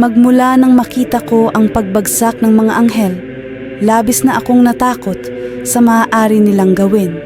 Magmula nang makita ko ang pagbagsak ng mga anghel, labis na akong natakot sa maaari nilang gawin.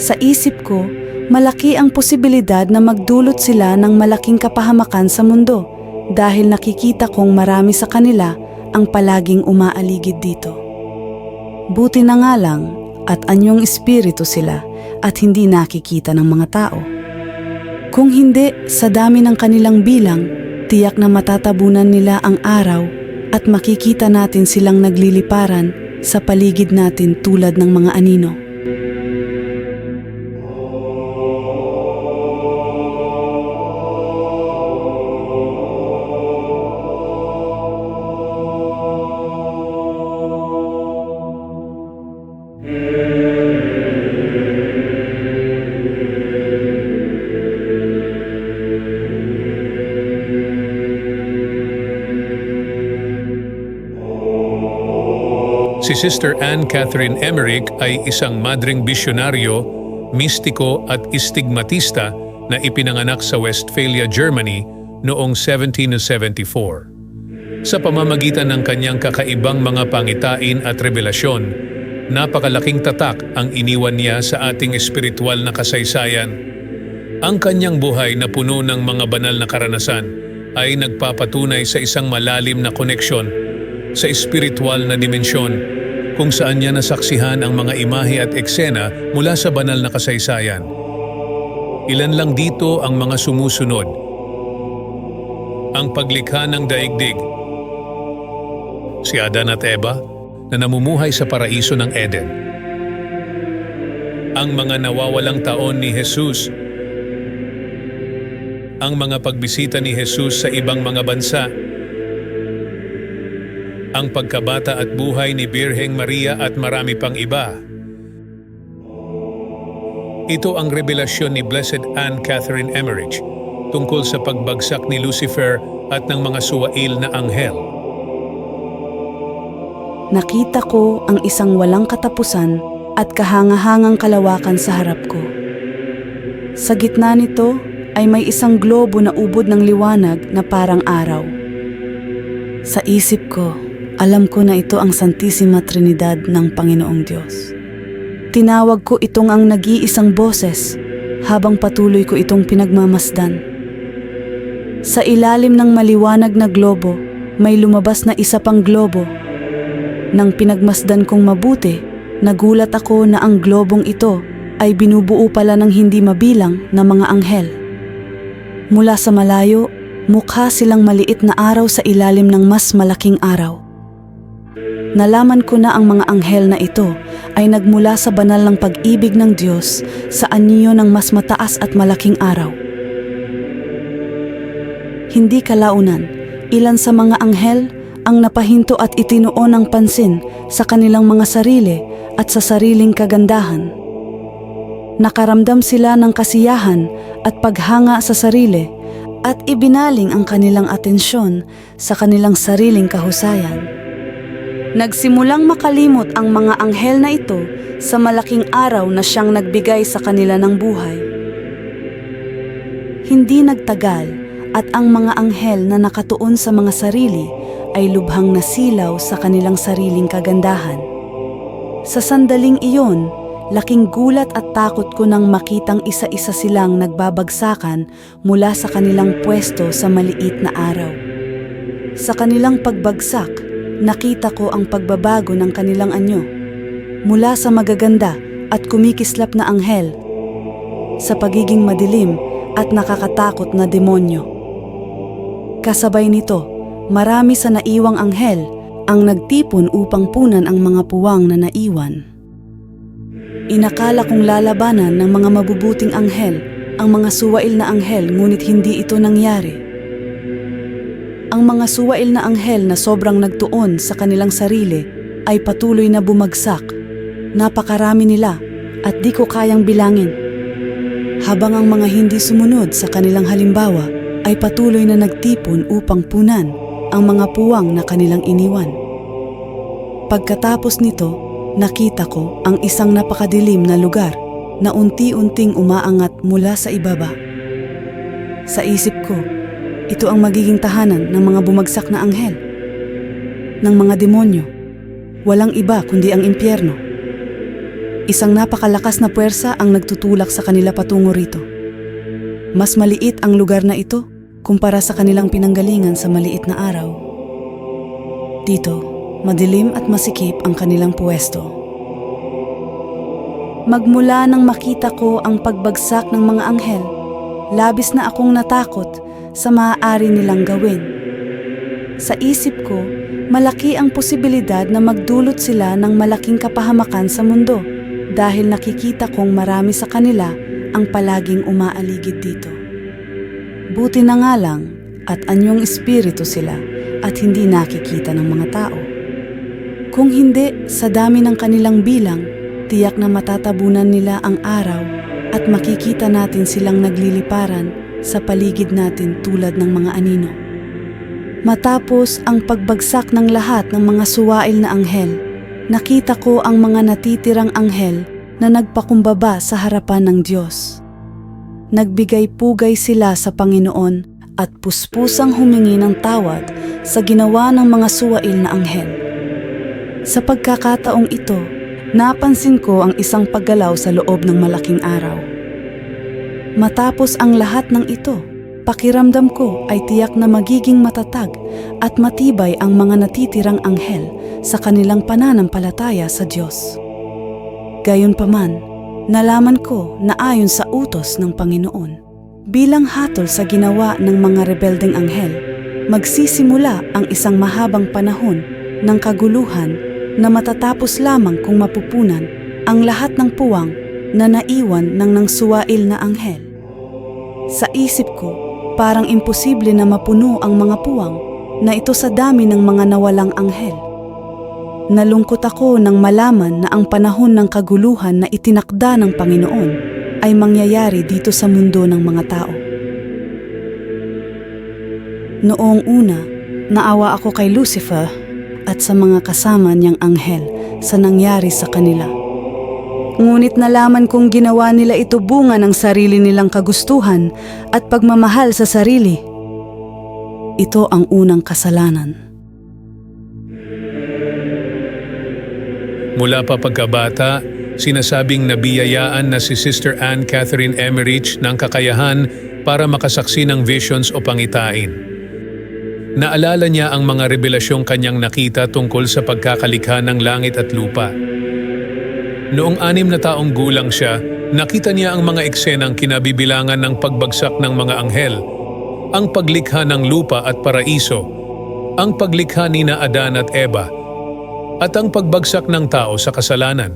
Sa isip ko, malaki ang posibilidad na magdulot sila ng malaking kapahamakan sa mundo dahil nakikita kong marami sa kanila ang palaging umaaligid dito. Buti na nga lang at anyong espiritu sila at hindi nakikita ng mga tao. Kung hindi, sa dami ng kanilang bilang, tiyak na matatabunan nila ang araw at makikita natin silang nagliliparan sa paligid natin tulad ng mga anino. Si Sister Anne Catherine Emmerich ay isang madring bisyonaryo, mistiko at istigmatista na ipinanganak sa Westphalia, Germany noong 1774. Sa pamamagitan ng kanyang kakaibang mga pangitain at revelasyon, napakalaking tatak ang iniwan niya sa ating espiritual na kasaysayan. Ang kanyang buhay na puno ng mga banal na karanasan ay nagpapatunay sa isang malalim na koneksyon sa espiritual na dimensyon kung saan niya nasaksihan ang mga imahe at eksena mula sa banal na kasaysayan. Ilan lang dito ang mga sumusunod. Ang paglikha ng daigdig. Si Adan at Eva na namumuhay sa paraiso ng Eden. Ang mga nawawalang taon ni Jesus. Ang mga pagbisita ni Jesus sa ibang mga bansa ang pagkabata at buhay ni Birheng Maria at marami pang iba. Ito ang revelasyon ni Blessed Anne Catherine Emmerich tungkol sa pagbagsak ni Lucifer at ng mga suwail na anghel. Nakita ko ang isang walang katapusan at kahangahangang kalawakan sa harap ko. Sa gitna nito ay may isang globo na ubod ng liwanag na parang araw. Sa isip ko, alam ko na ito ang Santissima Trinidad ng Panginoong Diyos. Tinawag ko itong ang nag-iisang boses habang patuloy ko itong pinagmamasdan. Sa ilalim ng maliwanag na globo, may lumabas na isa pang globo. Nang pinagmasdan kong mabuti, nagulat ako na ang globong ito ay binubuo pala ng hindi mabilang na mga anghel. Mula sa malayo, mukha silang maliit na araw sa ilalim ng mas malaking araw. Nalaman ko na ang mga anghel na ito ay nagmula sa banal ng pag-ibig ng Diyos sa anyo ng mas mataas at malaking araw. Hindi kalaunan, ilan sa mga anghel ang napahinto at itinuon ng pansin sa kanilang mga sarili at sa sariling kagandahan. Nakaramdam sila ng kasiyahan at paghanga sa sarili at ibinaling ang kanilang atensyon sa kanilang sariling kahusayan. Nagsimulang makalimot ang mga anghel na ito sa malaking araw na siyang nagbigay sa kanila ng buhay. Hindi nagtagal at ang mga anghel na nakatuon sa mga sarili ay lubhang nasilaw sa kanilang sariling kagandahan. Sa sandaling iyon, laking gulat at takot ko nang makitang isa-isa silang nagbabagsakan mula sa kanilang pwesto sa maliit na araw. Sa kanilang pagbagsak, nakita ko ang pagbabago ng kanilang anyo. Mula sa magaganda at kumikislap na anghel, sa pagiging madilim at nakakatakot na demonyo. Kasabay nito, marami sa naiwang anghel ang nagtipon upang punan ang mga puwang na naiwan. Inakala kong lalabanan ng mga mabubuting anghel ang mga suwail na anghel ngunit hindi ito nangyari. Ang mga suwail na anghel na sobrang nagtuon sa kanilang sarili ay patuloy na bumagsak. Napakarami nila at di ko kayang bilangin. Habang ang mga hindi sumunod sa kanilang halimbawa ay patuloy na nagtipon upang punan ang mga puwang na kanilang iniwan. Pagkatapos nito, nakita ko ang isang napakadilim na lugar na unti-unting umaangat mula sa ibaba. Sa isip ko, ito ang magiging tahanan ng mga bumagsak na anghel, ng mga demonyo. Walang iba kundi ang impyerno. Isang napakalakas na puwersa ang nagtutulak sa kanila patungo rito. Mas maliit ang lugar na ito kumpara sa kanilang pinanggalingan sa maliit na araw. Dito, madilim at masikip ang kanilang puwesto. Magmula nang makita ko ang pagbagsak ng mga anghel, labis na akong natakot sa maaari nilang gawin. Sa isip ko, malaki ang posibilidad na magdulot sila ng malaking kapahamakan sa mundo dahil nakikita kong marami sa kanila ang palaging umaaligid dito. Buti na nga lang at anyong espiritu sila at hindi nakikita ng mga tao. Kung hindi, sa dami ng kanilang bilang, tiyak na matatabunan nila ang araw at makikita natin silang nagliliparan sa paligid natin tulad ng mga anino. Matapos ang pagbagsak ng lahat ng mga suwail na anghel, nakita ko ang mga natitirang anghel na nagpakumbaba sa harapan ng Diyos. Nagbigay pugay sila sa Panginoon at puspusang humingi ng tawad sa ginawa ng mga suwail na anghel. Sa pagkakataong ito, napansin ko ang isang paggalaw sa loob ng malaking araw. Matapos ang lahat ng ito, pakiramdam ko ay tiyak na magiging matatag at matibay ang mga natitirang anghel sa kanilang pananampalataya sa Diyos. Gayunpaman, nalaman ko na ayon sa utos ng Panginoon, bilang hatol sa ginawa ng mga rebeldeng anghel, magsisimula ang isang mahabang panahon ng kaguluhan na matatapos lamang kung mapupunan ang lahat ng puwang na naiwan ng nang suwail na anghel. Sa isip ko, parang imposible na mapuno ang mga puwang na ito sa dami ng mga nawalang anghel. Nalungkot ako nang malaman na ang panahon ng kaguluhan na itinakda ng Panginoon ay mangyayari dito sa mundo ng mga tao. Noong una, naawa ako kay Lucifer at sa mga kasama niyang anghel sa nangyari sa kanila. Ngunit nalaman kong ginawa nila ito bunga ng sarili nilang kagustuhan at pagmamahal sa sarili. Ito ang unang kasalanan. Mula pa pagkabata, sinasabing nabiyayaan na si Sister Anne Catherine Emmerich ng kakayahan para makasaksi ng visions o pangitain. Naalala niya ang mga revelasyong kanyang nakita tungkol sa pagkakalikha ng langit at lupa. Noong anim na taong gulang siya, nakita niya ang mga eksenang kinabibilangan ng pagbagsak ng mga anghel, ang paglikha ng lupa at paraiso, ang paglikha ni na Adan at Eva, at ang pagbagsak ng tao sa kasalanan.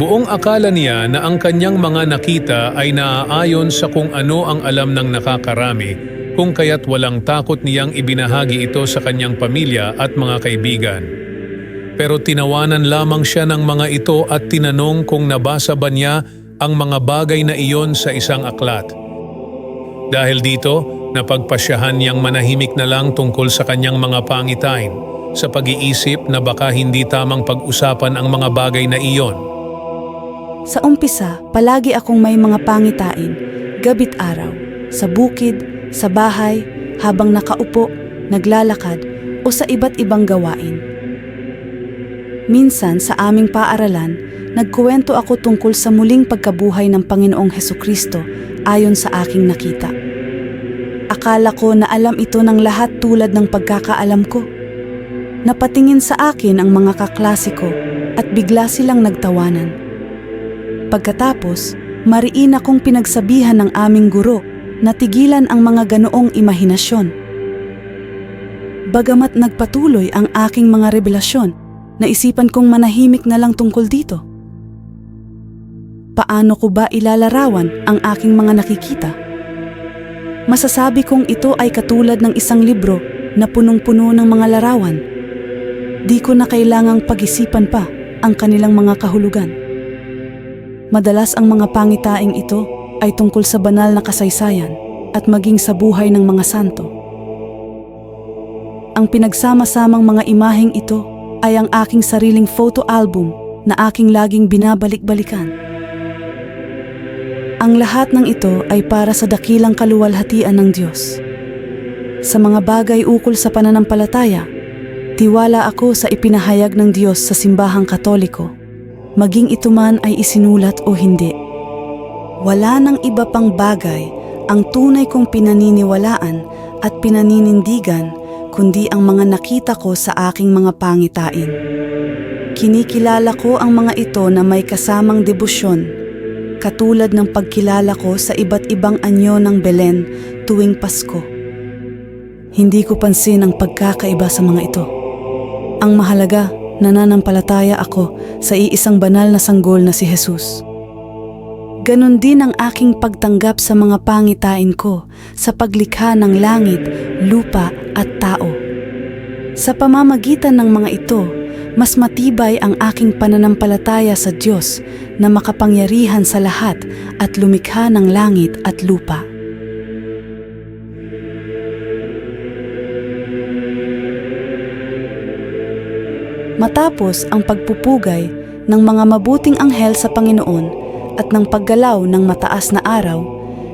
Buong akala niya na ang kanyang mga nakita ay naaayon sa kung ano ang alam ng nakakarami kung kaya't walang takot niyang ibinahagi ito sa kanyang pamilya at mga kaibigan. Pero tinawanan lamang siya ng mga ito at tinanong kung nabasa ba niya ang mga bagay na iyon sa isang aklat. Dahil dito, napagpasyahan niyang manahimik na lang tungkol sa kanyang mga pangitain sa pag-iisip na baka hindi tamang pag-usapan ang mga bagay na iyon. Sa umpisa, palagi akong may mga pangitain, gabit araw, sa bukid, sa bahay, habang nakaupo, naglalakad, o sa iba't ibang gawain. Minsan sa aming paaralan, nagkuwento ako tungkol sa muling pagkabuhay ng Panginoong Heso Kristo ayon sa aking nakita. Akala ko na alam ito ng lahat tulad ng pagkakaalam ko. Napatingin sa akin ang mga kaklase ko at bigla silang nagtawanan. Pagkatapos, mariin akong pinagsabihan ng aming guro na tigilan ang mga ganoong imahinasyon. Bagamat nagpatuloy ang aking mga revelasyon, naisipan kong manahimik na lang tungkol dito. Paano ko ba ilalarawan ang aking mga nakikita? Masasabi kong ito ay katulad ng isang libro na punong-puno ng mga larawan. Di ko na kailangang pag-isipan pa ang kanilang mga kahulugan. Madalas ang mga pangitaing ito ay tungkol sa banal na kasaysayan at maging sa buhay ng mga santo. Ang pinagsama-samang mga imaheng ito ay ang aking sariling photo album na aking laging binabalik-balikan. Ang lahat ng ito ay para sa dakilang kaluwalhatian ng Diyos. Sa mga bagay ukol sa pananampalataya, tiwala ako sa ipinahayag ng Diyos sa simbahang katoliko, maging ito man ay isinulat o hindi. Wala nang iba pang bagay ang tunay kong pinaniniwalaan at pinaninindigan kundi ang mga nakita ko sa aking mga pangitain. Kinikilala ko ang mga ito na may kasamang debosyon, katulad ng pagkilala ko sa iba't ibang anyo ng Belen tuwing Pasko. Hindi ko pansin ang pagkakaiba sa mga ito. Ang mahalaga, nananampalataya ako sa iisang banal na sanggol na si Jesus. Ganon din ang aking pagtanggap sa mga pangitain ko sa paglikha ng langit, lupa at tao. Sa pamamagitan ng mga ito, mas matibay ang aking pananampalataya sa Diyos na makapangyarihan sa lahat at lumikha ng langit at lupa. Matapos ang pagpupugay ng mga mabuting anghel sa Panginoon at ng paggalaw ng mataas na araw,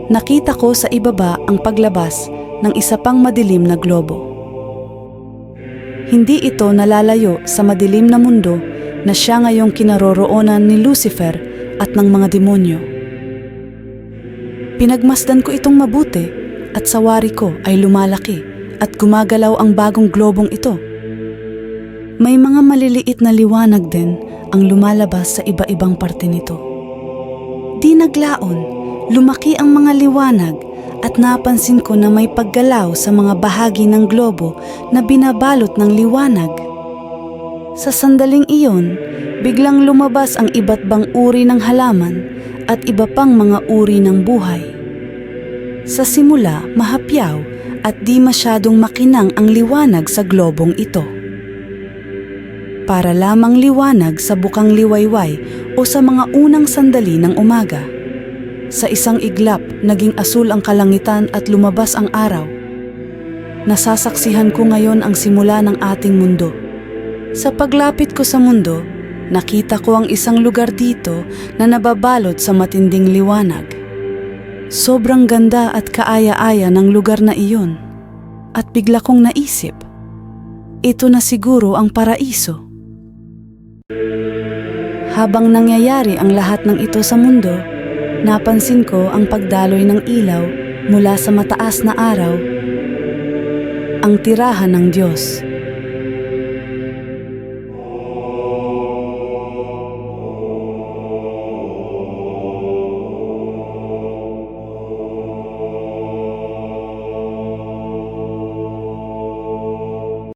nakita ko sa ibaba ang paglabas ng isa pang madilim na globo. Hindi ito nalalayo sa madilim na mundo na siya ngayong kinaroroonan ni Lucifer at ng mga demonyo. Pinagmasdan ko itong mabuti at sa wari ko ay lumalaki at gumagalaw ang bagong globong ito. May mga maliliit na liwanag din ang lumalabas sa iba-ibang parte nito. Di naglaon, lumaki ang mga liwanag at napansin ko na may paggalaw sa mga bahagi ng globo na binabalot ng liwanag. Sa sandaling iyon, biglang lumabas ang iba't bang uri ng halaman at iba pang mga uri ng buhay. Sa simula, mahapyaw at di masyadong makinang ang liwanag sa globong ito para lamang liwanag sa bukang liwayway o sa mga unang sandali ng umaga. Sa isang iglap, naging asul ang kalangitan at lumabas ang araw. Nasasaksihan ko ngayon ang simula ng ating mundo. Sa paglapit ko sa mundo, nakita ko ang isang lugar dito na nababalot sa matinding liwanag. Sobrang ganda at kaaya-aya ng lugar na iyon. At bigla kong naisip, ito na siguro ang paraiso. Habang nangyayari ang lahat ng ito sa mundo, napansin ko ang pagdaloy ng ilaw mula sa mataas na araw, ang tirahan ng Diyos.